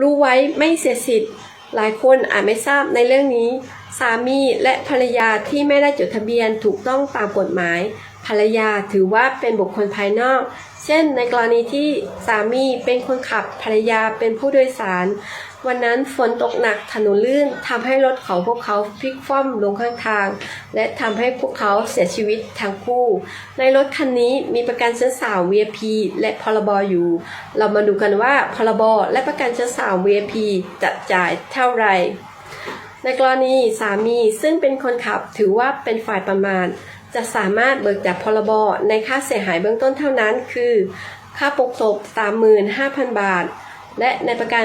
รู้ไว้ไม่เสียสิทธิ์ หลายคนอาจไม่ทราบในเรื่องนี้ สามีและภรรยาที่ไม่ได้จดทะเบียนถูกต้องตามกฎหมาย ภรรยาถือว่าเป็นบุคคลภายนอก เช่น ในกรณีที่สามีเป็นคนขับภรรยาเป็นผู้โดยสาร วันนั้นฝนตกหนักถนนลื่นทำให้รถของพวกเขาพลิกคว่ำลงข้างทาง และทำให้พวกเขาเสียชีวิตทั้งคู่ ในรถคันนี้มีประกันชั้นสาว VIP และพรบอยู่ เรามาดูกันว่าพรบและประกันชั้นสาว VIP จะจ่ายเท่าไหร่ในกรณีสามีซึ่งเป็นคนขับถือว่าเป็นฝ่ายประมาท จะสามารถเบิกจากพรบในค่าเสียหายเบื้องต้นเท่านั้น คือ ค่าปกศพ 35,000 บาท และในประกัน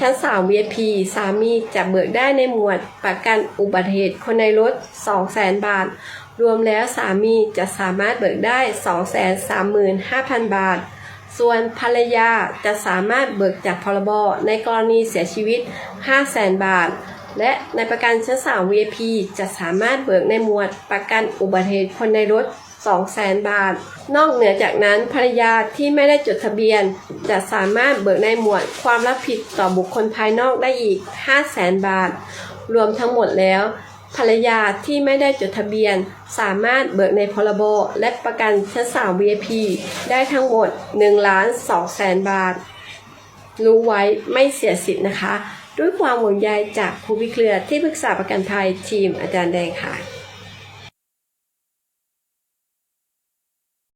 ชั้นสาว VIP สามีจะเบิกได้ในหมวดประกันอุบัติเหตุคนในรถ 200,000 บาท รวมแล้วสามีจะสามารถเบิกได้ 235,000 บาท ส่วนภรรยาจะสามารถเบิกจากพรบในกรณีเสียชีวิต 500,000 บาท และในประกันชั้นสาว VIP จะสามารถเบิกในหมวดประกันอุบัติเหตุคนในรถ 200,000 บาท นอกเหนือจากนั้นภรรยาที่ไม่ได้จดทะเบียน จะสามารถเบิกในหมวดความรับผิดต่อบุคคลภายนอกได้อีก 500,000 บาท รวมทั้งหมดแล้ว ภรรยาที่ไม่ได้จดทะเบียน สามารถเบิกในพรบและประกันชั้นสาว VIP ได้ทั้งหมด1ล้าน2แสนบาท รู้ไว้ไม่เสียสิทธิ์นะคะ ด้วยความห่วงใยจากภูพิเครือที่ปรึกษาประกันภัยทีมอาจารย์แดงค่ะ